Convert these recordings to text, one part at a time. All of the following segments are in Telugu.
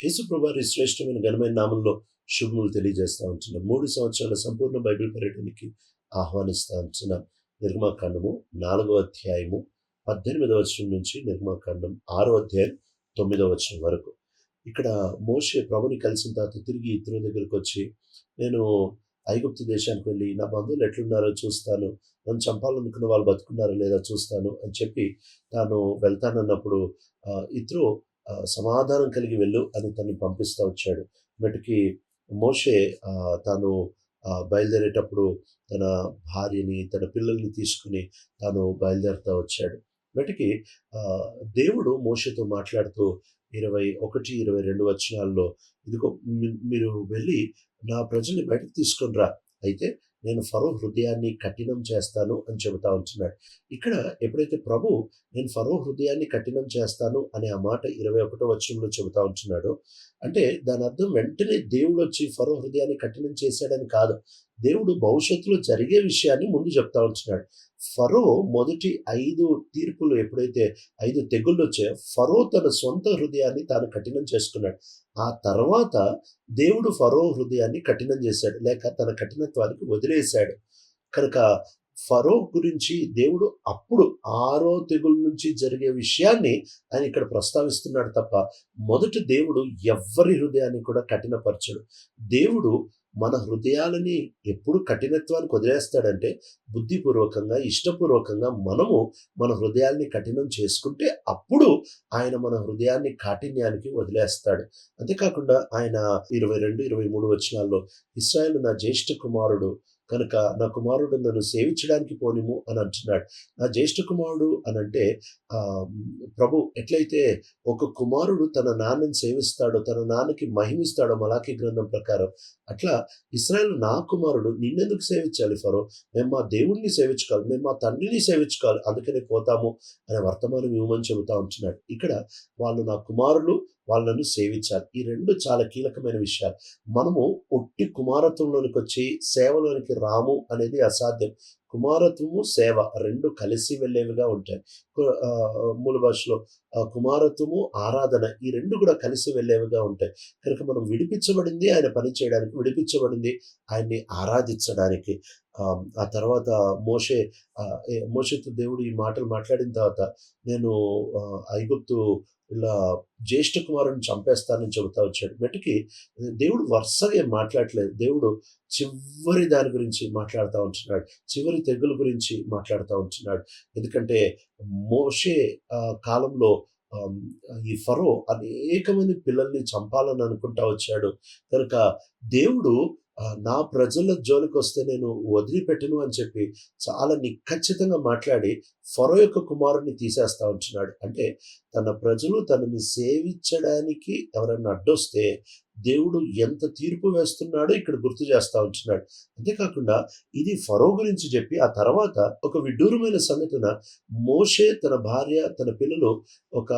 యేసుప్రభారి శ్రేష్టమైన ఘనమైన నామంలో శుభములు తెలియజేస్తూ ఉంటున్నాం. మూడు సంవత్సరాల సంపూర్ణ బైబిల్ పర్యటనకి ఆహ్వానిస్తా ఉంటున్నాం. నిర్మాకాండము నాలుగవ అధ్యాయము పద్దెనిమిదవ వచనం నుంచి నిర్మాకాండం ఆరో అధ్యాయం తొమ్మిదవ వచనం వరకు. ఇక్కడ మోషే ప్రభుని కలిసిన తర్వాత తిరిగి ఇతరుల దగ్గరికి వచ్చి నేను ఐగుప్తు దేశానికి వెళ్ళి నా బంధువులు ఎట్లున్నారో చూస్తాను. నన్ను చంపాలనుకున్న వాళ్ళు బతుకున్నారో లేదా చూస్తాను అని చెప్పి తాను వెళ్తానన్నప్పుడు ఇతరు సమాధానం కలిగి వెళ్ళు అని తను పంపిస్తూ వచ్చాడు. మటుకి మోషే తాను బయలుదేరేటప్పుడు తన భార్యని తన పిల్లల్ని తీసుకుని తాను బయలుదేరుతూ వచ్చాడు. మటుకి దేవుడు మోషతో మాట్లాడుతూ ఇరవై ఒకటి ఇరవై రెండు వచనాల్లో ఇదిగో మీరు వెళ్ళి నా ప్రజల్ని బయటకు తీసుకుని రా. అయితే నేను ఫరో హృదయాన్ని కఠినం చేస్తాను అని చెబుతా ఉంటున్నాడు. ఇక్కడ ఎప్పుడైతే ప్రభు నేను ఫరో హృదయాన్ని కఠినం చేస్తాను అనే ఆ మాట ఇరవై ఒకటో వచనంలో చెబుతా ఉంటున్నాడు అంటే దాని అర్థం వెంటనే దేవుడు వచ్చి ఫరో హృదయాన్ని కఠినం చేశాడని కాదు. దేవుడు భవిష్యత్తులో జరిగే విషయాన్ని ముందు చెప్తా ఉంటున్నాడు. ఫరో మొదటి ఐదు తీర్పులు ఎప్పుడైతే ఐదు తెగుళ్ళు వచ్చాయో ఫరో తన సొంత హృదయాన్ని తాను కఠినం చేసుకున్నాడు. ఆ తర్వాత దేవుడు ఫరో హృదయాన్ని కఠినం చేశాడు లేక తన కఠినత్వానికి వదిలేశాడు. కనుక ఫరో గురించి దేవుడు అప్పుడు ఆరో తెగుల నుంచి జరిగే విషయాన్ని ఆయన ఇక్కడ ప్రస్తావిస్తున్నాడు తప్ప మొదట దేవుడు ఎవ్వరి హృదయాన్ని కూడా కఠినపరచడు. దేవుడు మన హృదయాలని ఎప్పుడు కఠినత్వానికి వదిలేస్తాడంటే బుద్ధిపూర్వకంగా ఇష్టపూర్వకంగా మనము మన హృదయాల్ని కఠినం చేసుకుంటే అప్పుడు ఆయన మన హృదయాన్ని కాఠిన్యానికి వదిలేస్తాడు. అంతేకాకుండా ఆయన ఇరవై రెండు ఇరవై మూడు వచనాల్లో ఇస్రాయల్ నా జ్యేష్ఠ కుమారుడు కనుక నా కుమారుడు నన్ను సేవించడానికి పోనిము అని అంటున్నాడు. నా జ్యేష్ఠ కుమారుడు అని అంటే ప్రభు ఎట్లయితే ఒక కుమారుడు తన నాన్నని సేవిస్తాడో తన నాన్నకి మహిమిస్తాడో మలాఖీ గ్రంథం ప్రకారం అట్లా ఇస్రాయల్ నా కుమారుడు నిన్నెందుకు సేవించాలి ఫరో? మేము మా దేవుణ్ణి సేవించుకోవాలి మేము మా తండ్రిని సేవించుకోవాలి అందుకనే పోతాము అనే వర్తమానం ఇవ్వమని చెబుతా ఉంటున్నాడు. ఇక్కడ వాళ్ళు నా కుమారులు వాళ్ళను సేవించాలి. ఈ రెండు చాలా కీలకమైన విషయాలు. మనము ఒట్టి కుమారత్వంలోనికి వచ్చి సేవలోనికి రాము అనేది అసాధ్యం. కుమారత్వము సేవ రెండు కలిసి వెళ్ళేవిగా ఉంటాయి. మూల భాషలో కుమారత్వము ఆరాధన ఈ రెండు కూడా కలిసి వెళ్ళేవిగా ఉంటాయి. కనుక మనం విడిపించబడింది ఆయన పని చేయడానికి విడిపించబడింది ఆయన్ని ఆరాధించడానికి. ఆ, తర్వాత మోషే మోషేతో దేవుడు ఈ మాటలు మాట్లాడిన తర్వాత నేను ఐగుప్తు ఇలా జ్యేష్ఠ కుమారుని చంపేస్తానని చెబుతా వచ్చాడు. మెట్టుకి దేవుడు వరుసగా ఏం మాట్లాడలేదు దేవుడు చివరి దాని గురించి మాట్లాడుతూ ఉంటున్నాడు. చివరి తెగుల గురించి మాట్లాడుతూ ఉంటున్నాడు. ఎందుకంటే మోషే కాలంలో ఈ ఫరో అనేకమంది పిల్లల్ని చంపాలని అనుకుంటా వచ్చాడు. కనుక దేవుడు నా ప్రజల జోలికి వస్తే నేను వదిలిపెట్టను అని చెప్పి చాలా నిఖచ్చితంగా మాట్లాడి ఫరో యొక్క కుమారుని తీసేస్తా ఉంటున్నాడు. అంటే తన ప్రజలు తనని సేవించడానికి ఎవరైనా అడ్డొస్తే దేవుడు ఎంత తీర్పు వేస్తున్నాడో ఇక్కడ గుర్తు చేస్తా ఉంటున్నాడు. అంతేకాకుండా ఇది ఫరో గురించి చెప్పి ఆ తర్వాత ఒక విడ్డూరమైన సంఘటన. మోషే తన భార్య తన పిల్లలు ఒక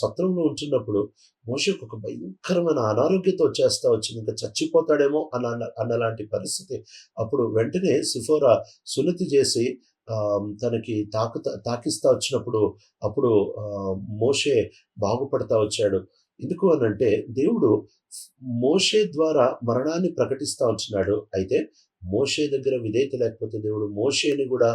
సత్రంలో ఉంటున్నప్పుడు మోషకు ఒక భయంకరమైన అనారోగ్యంతో వచ్చేస్తా వచ్చింది. ఇంకా చచ్చిపోతాడేమో అన్న అన్నలాంటి పరిస్థితి. అప్పుడు వెంటనే సిఫోరా సున్నతి చేసి ఆ, తనకి తాకు తాకిస్తా వచ్చినప్పుడు అప్పుడు ఆ, మోషే బాగుపడతా వచ్చాడు. ఎందుకు అని అంటే దేవుడు మోషే ద్వారా మరణాన్ని ప్రకటిస్తా ఉంటున్నాడు అయితే మోషే దగ్గర విధేయత లేకపోతే దేవుడు మోషేని కూడా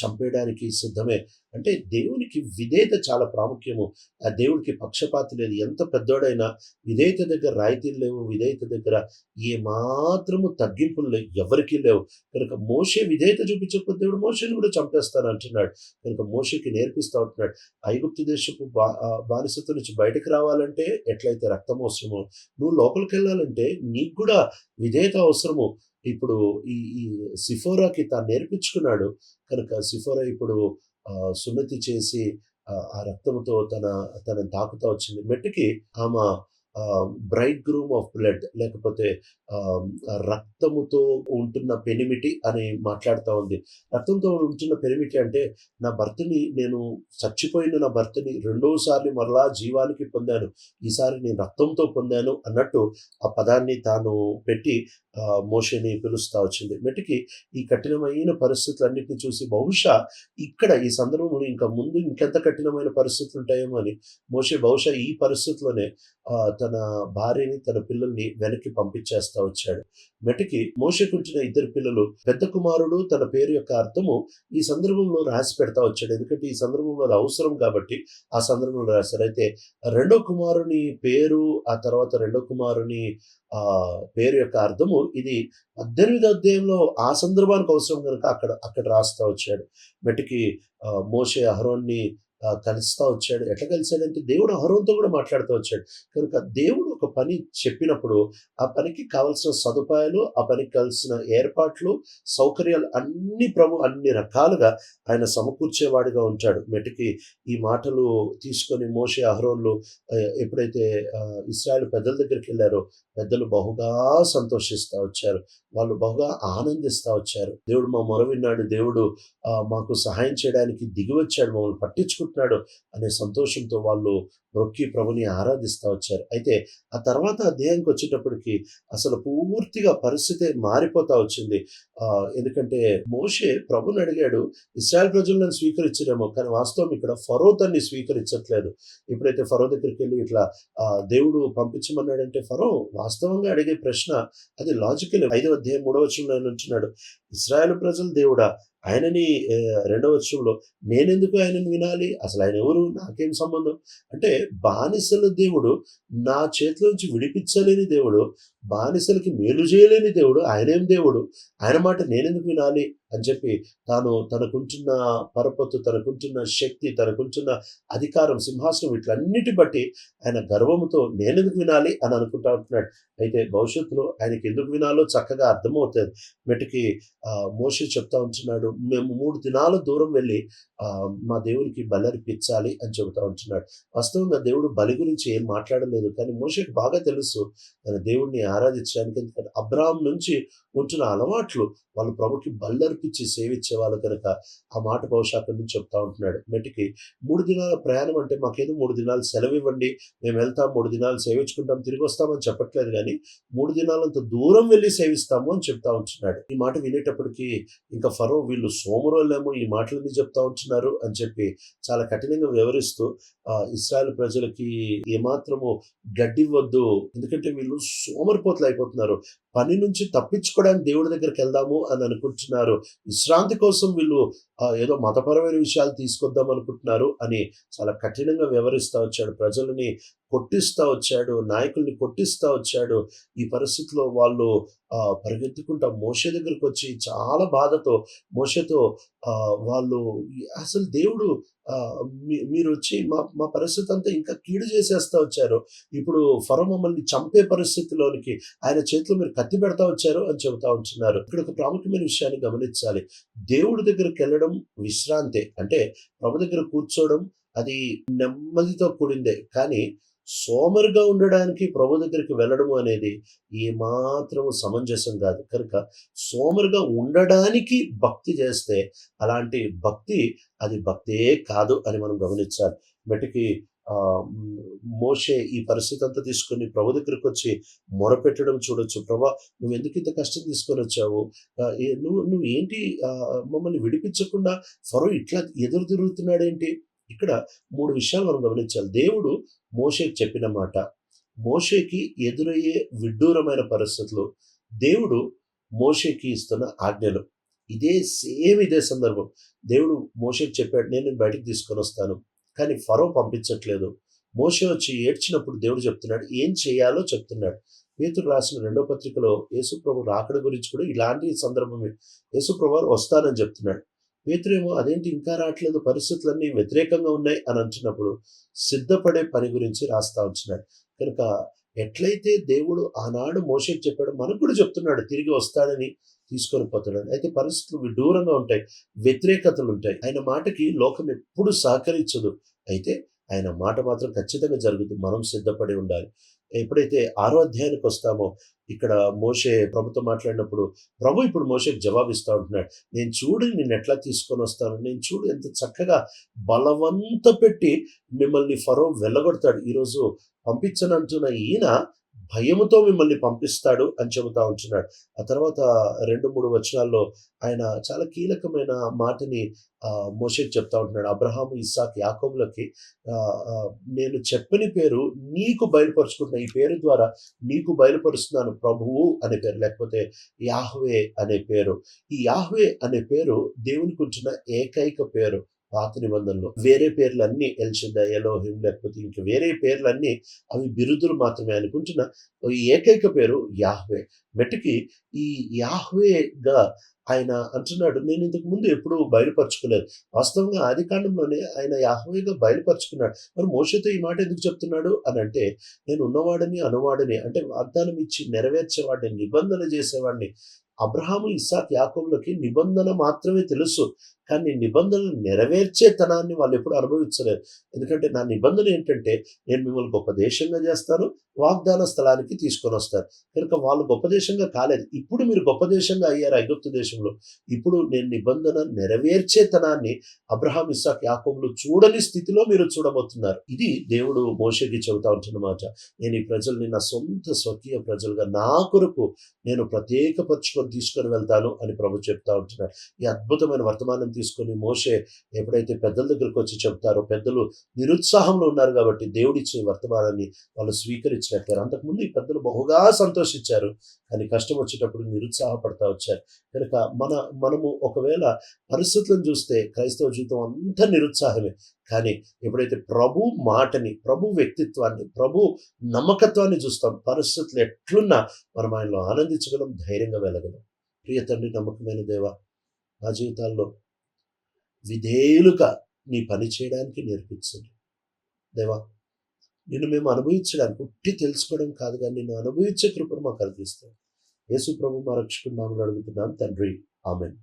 చంపేయడానికి సిద్ధమే. అంటే దేవునికి విధేయత చాలా ప్రాముఖ్యము. ఆ దేవుడికి పక్షపాతి లేదు. ఎంత పెద్దోడైనా విధేయత దగ్గర రాయితీలు లేవు విధేయత దగ్గర ఏ మాత్రము తగ్గింపులు లేవు ఎవరికీ లేవు. కనుక మోషే విధేయత చూపించకపోతే దేవుడు మోషేని కూడా చంపేస్తాను అంటున్నాడు. కనుక మోషేకి నేర్పిస్తూ ఉంటున్నాడు. ఐగుప్తు దేశపు బా ఆ, బానిసత్వం నుంచి బయటకు రావాలంటే ఎట్లయితే రక్తం అవసరమో నువ్వు లోపలికి వెళ్ళాలంటే నీకు కూడా విధేయత అవసరము. ఇప్పుడు ఈ ఈ సిఫోరాకి తాను నేర్పించుకున్నాడు. కనుక సిఫోరా ఇప్పుడు ఆ, సున్నతి చేసి ఆ ఆ రక్తంతో తన తనని తాకుతా వచ్చింది. మెట్టుకి ఆమె బ్రైట్ గ్రూమ్ ఆఫ్ బ్లడ్ లేకపోతే రక్తముతో ఉంటున్న పెనిమిటి అని మాట్లాడుతూ ఉంది. రక్తంతో ఉంటున్న పెనిమిటి అంటే నా భర్తని నేను చచ్చిపోయిన నా భర్తని రెండోసారి మరలా జీవానికి పొందాను. ఈసారి నేను రక్తంతో పొందాను అన్నట్టు ఆ పదాన్ని తాను పెట్టి మోషని పిలుస్తూ వచ్చింది. మెటికి ఈ కఠినమైన పరిస్థితులన్నింటినీ చూసి బహుశా ఇక్కడ ఈ సందర్భంలో ఇంకా ముందు ఇంకెంత కఠినమైన పరిస్థితులు ఉంటాయేమో అని మోషే బహుశా ఈ పరిస్థితిలోనే తన భార్యని తన పిల్లల్ని వెనక్కి పంపించేస్తా వచ్చాడు. మెటికి మోషకుంచిన ఇద్దరు పిల్లలు పెద్ద కుమారుడు తన పేరు యొక్క అర్థము ఈ సందర్భంలో రాసి పెడతా వచ్చాడు. ఎందుకంటే ఈ సందర్భంలో అది అవసరం కాబట్టి ఆ సందర్భంలో రాశారు అయితే రెండో కుమారుని పేరు ఆ తర్వాత రెండో కుమారుని ఆ పేరు యొక్క అర్థము ఇది పద్దెనిమిది అధ్యాయంలో ఆ సందర్భానికి అవసరం కనుక అక్కడ అక్కడ రాస్తా వచ్చాడు. మెటికి మోషే అహరోన్ని కలుస్తా వచ్చాడు. ఎట్లా కలిశాడంటే దేవుడు అహరోన్తో కూడా మాట్లాడుతూ వచ్చాడు. కనుక దేవుడు ఒక పని చెప్పినప్పుడు ఆ పనికి కావలసిన సదుపాయాలు ఆ పనికి కావాల్సిన ఏర్పాట్లు సౌకర్యాలు అన్ని ప్రభు అన్ని రకాలుగా ఆయన సమకూర్చేవాడిగా ఉంటాడు. మెటికి ఈ మాటలు తీసుకొని మోసే అహరోన్లు ఎప్పుడైతే ఇస్రాయల్ పెద్దల దగ్గరికి వెళ్ళారో పెద్దలు బహుగా సంతోషిస్తూ వచ్చారు. వాళ్ళు బహుగా ఆనందిస్తూ వచ్చారు. దేవుడు మా మొర విన్నాడు. దేవుడు మాకు సహాయం చేయడానికి దిగి వచ్చాడు. మమ్మల్ని పట్టించుకుంటున్నాడు అనే సంతోషంతో వాళ్ళు రొక్కి ప్రభుని ఆరాధిస్తా వచ్చారు. అయితే ఆ తర్వాత అధ్యాయానికి వచ్చేటప్పటికి అసలు పూర్తిగా పరిస్థితి మారిపోతా వచ్చింది. ఆ, ఎందుకంటే మోషే ప్రభుని అడిగాడు ఇస్రాయల్ ప్రజలను స్వీకరించడేమో కానీ వాస్తవం ఇక్కడ ఫరో తన్ని స్వీకరించట్లేదు. ఎప్పుడైతే ఫరో దగ్గరికి వెళ్ళి ఇట్లా ఆ, దేవుడు పంపించమన్నాడంటే ఫరో వాస్తవంగా అడిగే ప్రశ్న అది లాజికల్ ఐదవ అధ్యాయం మూడవ వచనంలో ఉంటున్నాడు ఇస్రాయేల్ ప్రజలు దేవుడా? ఆయనని రెండవ వచనంలో నేనెందుకు ఆయనను వినాలి? అసలు ఆయన ఎవరు? నాకేం సంబంధం? అంటే బానిసల దేవుడు నా చేతిలోంచి విడిపించలేని దేవుడు బానిసలకి మేలు చేయలేని దేవుడు ఆయనేం దేవుడు? ఆయన మాట నేనెందుకు వినాలి? అని చెప్పి తాను తనకుంటున్న పరపత్తు తనకుంటున్న శక్తి తనకుంటున్న అధికారం సింహాసనం వీటిలన్నిటి బట్టి ఆయన గర్వముతో నేనెందుకు వినాలి అని అనుకుంటా ఉంటున్నాడు. అయితే భవిష్యత్తులో ఆయనకి ఎందుకు వినాలో చక్కగా అర్థమవుతుంది. మెటికి మోషి చెప్తా ఉంటున్నాడు మేము మూడు దినాల దూరం వెళ్ళి మా దేవుడికి బలర్పించాలి అని చెబుతా ఉంటున్నాడు. వాస్తవంగా దేవుడు బలి గురించి ఏం మాట్లాడలేదు కానీ మోషకి బాగా తెలుసు తన దేవుడిని ఆరాధించడానికి ఎందుకంటే అబ్రాహం నుంచి ఉంటున్న అలవాట్లు వాళ్ళు ప్రభుకి బలర్పి సేవించే వాళ్ళు కనుక ఆ మాట బహుశా అక్కడి నుంచి చెప్తా ఉంటున్నాడు. మెటికి మూడు దినాల ప్రయాణం అంటే మాకేదో మూడు దినాలు సెలవు ఇవ్వండి మేము వెళ్తాం మూడు దినాలు సేవించుకుంటాం తిరిగి వస్తామని చెప్పట్లేదు కానీ మూడు దినాలంత దూరం వెళ్ళి సేవిస్తాము అని చెప్తా ఉంటున్నాడు. ఈ మాట వినేటప్పటికి ఇంకా ఫరో వీళ్ళు సోమరోళ్ళేమో ఈ మాటలన్నీ చెప్తా ఉంటున్నారు అని చెప్పి చాలా కఠినంగా వివరిస్తూ ఇస్రాయల్ ప్రజలకి ఏమాత్రము గడ్డివ్వద్దు ఎందుకంటే వీళ్ళు సోమరిపోతులు అయిపోతున్నారు. పని నుంచి తప్పించుకోవడానికి దేవుడి దగ్గరికి వెళ్దాము అని అనుకుంటున్నారు. విశ్రాంతి కోసం వీళ్ళు ఏదో మతపరమైన విషయాలు తీసుకొద్దాం అనుకుంటున్నారు అని చాలా కఠినంగా వివరిస్తూ వచ్చాడు. ప్రజలని కొట్టిస్తూ వచ్చాడు నాయకుల్ని కొట్టిస్తూ వచ్చాడు. ఈ పరిస్థితిలో వాళ్ళు పరిగెత్తుకుంటా మోసే దగ్గరికి వచ్చి చాలా బాధతో మోషతో వాళ్ళు అసలు దేవుడు మీ- మీరు వచ్చి మా మా పరిస్థితి అంతా ఇంకా కీడు చేసేస్తా వచ్చారు. ఇప్పుడు ఫరో మమ్మల్ని చంపే పరిస్థితిలోనికి ఆయన చేతిలో మీరు కత్తి పెడతా వచ్చారు అని చెబుతా ఉంటున్నారు. ఇక్కడ ఒక ప్రాముఖ్యమైన విషయాన్ని గమనించాలి. దేవుడి దగ్గరికి వెళ్ళడం విశ్రాంతే. అంటే ప్రభు దగ్గర కూర్చోవడం అది నెమ్మదితో కూడిందే. కానీ సోమరిగా ఉండడానికి ప్రభు దగ్గరికి వెళ్ళడం అనేది ఏమాత్రము సమంజసం కాదు. కనుక సోమరిగా ఉండడానికి భక్తి చేస్తే అలాంటి భక్తి అది భక్తే కాదు అని మనం గమనించాలి. మెటికి ఆ, మోషే ఈ పరిస్థితి అంతా తీసుకొని ప్రభు దగ్గరికి వచ్చి మొరపెట్టడం చూడొచ్చు. ప్రభా నువ్వు ఎందుకు ఇంత కష్టం తీసుకొని వచ్చావు? నువ్వు నువ్వు ఏంటి? మమ్మల్ని విడిపించకుండా ఫరో ఇట్లా ఎదురు తిరుగుతున్నాడేంటి? ఇక్కడ మూడు విషయాలు మనం గమనించాలి. దేవుడు మోషేకి చెప్పిన మాట మోషేకి ఎదురయ్యే విడ్డూరమైన పరిస్థితులు దేవుడు మోషేకి ఇస్తున్న ఆజ్ఞలు. ఇదే సేమ్ ఇదే సందర్భం. దేవుడు మోషేకి చెప్పాడు నేను బయటికి తీసుకొని వస్తాను. కానీ ఫరో పంపించట్లేదు. మోషే వచ్చి ఏడ్చినప్పుడు దేవుడు చెప్తున్నాడు ఏం చేయాలో చెప్తున్నాడు. పేతురు రాసిన రెండో పత్రికలో యేసుప్రభు రాకడ గురించి కూడా ఇలాంటి సందర్భమే. యేసుప్రభు వస్తానని చెప్తున్నాడు. పేతురేమో అదేంటి ఇంకా రావట్లేదు? పరిస్థితులన్నీ వ్యతిరేకంగా ఉన్నాయి అని అంటున్నప్పుడు సిద్ధపడే పని గురించి రాస్తా ఉంటున్నాడు. కనుక ఎట్లయితే దేవుడు ఆనాడు మోషేకి చెప్పాడో మనకు కూడా చెప్తున్నాడు తిరిగి వస్తాడని తీసుకొని పోతున్నాడు. అయితే పరిస్థితులు విదూరంగా ఉంటాయి వ్యతిరేకతలు ఉంటాయి. ఆయన మాటకి లోకం ఎప్పుడు సహకరించదు. అయితే ఆయన మాట మాత్రం ఖచ్చితంగా జరుగుతుంది. మనం సిద్ధపడి ఉండాలి. ఎప్పుడైతే ఆరో అధ్యాయానికి వస్తామో ఇక్కడ మోషే ప్రభుతో మాట్లాడినప్పుడు ప్రభు ఇప్పుడు మోషేకి జవాబిస్తూ ఉంటున్నాడు నేను చూడు నేను ఎట్లా తీసుకొని వస్తాను. నేను చూడు ఎంత చక్కగా బలవంత పెట్టి మిమ్మల్ని ఫరో వెళ్ళగొడతాడు ఈరోజు పంపించనంటున్న ఈయన భయముతో మిమ్మల్ని పంపిస్తాడు అని చెబుతా ఉంటున్నాడు. ఆ తర్వాత రెండు మూడు వచనాల్లో ఆయన చాలా కీలకమైన మాటని ఆ, మోషేకి చెప్తా ఉంటున్నాడు. అబ్రహాం ఇస్సాక్ యాకోబులకి నేను చెప్పని పేరు నీకు బయలుపరుచుకుంటున్న. ఈ పేరు ద్వారా నీకు బయలుపరుస్తున్నాను ప్రభువు అనే పేరు లేకపోతే యాహ్వే అనే పేరు. ఈ యాహ్వే అనే పేరు దేవునికి ఉంచిన ఏకైక పేరు. పాత నిబంధనలో. వేరే పేర్లన్నీ ఎల్షద ఎలోహిం లేకపోతే ఇంకా వేరే పేర్లు అన్ని అవి బిరుదులు మాత్రమే అనుకుంటున్న ఈ ఏకైక పేరు యాహ్వే. మెట్టుకి ఈ యాహ్వేగా ఆయన అంటున్నాడు. నేను ఇంతకు ముందు ఎప్పుడూ బయలుపరచుకోలేదు. వాస్తవంగా ఆది కాండంలోనే ఆయన యాహ్వేగా బయలుపరుచుకున్నాడు. మరి మోషతో ఈ మాట ఎందుకు చెప్తున్నాడు అని అంటే నేను ఉన్నవాడిని అనువాడిని అంటే వాగ్దానం ఇచ్చి నెరవేర్చేవాడిని నిబంధన చేసేవాడిని. అబ్రహాము ఇస్సాక్ యాకోబులకి నిబంధన మాత్రమే తెలుసు. కానీ నిబంధనలు నెరవేర్చే తనాన్ని వాళ్ళు ఎప్పుడు అనుభవించలేరు. ఎందుకంటే నా నిబంధన ఏంటంటే నేను మిమ్మల్ని గొప్ప దేశంగా చేస్తాను వాగ్దాన స్థలానికి తీసుకొని వస్తాను. కనుక వాళ్ళు గొప్ప దేశంగా కాలేదు. ఇప్పుడు మీరు గొప్ప దేశంగా అయ్యారు ఐగుప్తు దేశంలో. ఇప్పుడు నేను నిబంధన నెరవేర్చే తనాన్ని అబ్రహాం ఇస్సాక్ యాకోబులు చూడని స్థితిలో మీరు చూడబోతున్నారు. ఇది దేవుడు మోషకి చెబుతా ఉంటున్నమాట నేను ఈ ప్రజల్ని నా సొంత స్వకీయ ప్రజలుగా నా కొరకు నేను ప్రత్యేకపరుచుకొని తీసుకొని వెళ్తాను అని ప్రభు చెప్తా ఉంటున్నాడు. ఈ అద్భుతమైన వర్తమానం తీసుకొని మోషే ఎప్పుడైతే పెద్దల దగ్గరకు వచ్చి చెప్తారో పెద్దలు నిరుత్సాహంలో ఉన్నారు కాబట్టి దేవుడిచ్చే వర్తమానాన్ని వాళ్ళు స్వీకరించినట్టారు అంతకుముందు ఈ పెద్దలు బహుగా సంతోషించారు కానీ కష్టం వచ్చేటప్పుడు నిరుత్సాహపడతా వచ్చారు. కనుక మన మనము ఒకవేళ పరిస్థితులను చూస్తే క్రైస్తవ జీవితం అంతా నిరుత్సాహమే. కానీ ఎప్పుడైతే ప్రభు మాటని ప్రభు వ్యక్తిత్వాన్ని ప్రభు నమ్మకత్వాన్ని చూస్తాం పరిస్థితులు ఎట్లున్నా మనం ఆయనలో ఆనందించగలం ధైర్యంగా వెళ్ళగలం. ప్రియ తండ్రి నమ్మకమైన దేవ నా జీవితాల్లో విధేయులుగా నీ పని చేయడానికి నేర్పించండి దేవా నిన్ను మేము అనుభవించడానికి పుట్టి తెలుసుకోవడం కాదు కానీ నిన్ను అనుభవించే కృపను మాకు కల్పిస్తాం యేసు ప్రభు మా రక్షకుడు నామలు అడుగుతున్నాను తండ్రి ఆమెన్.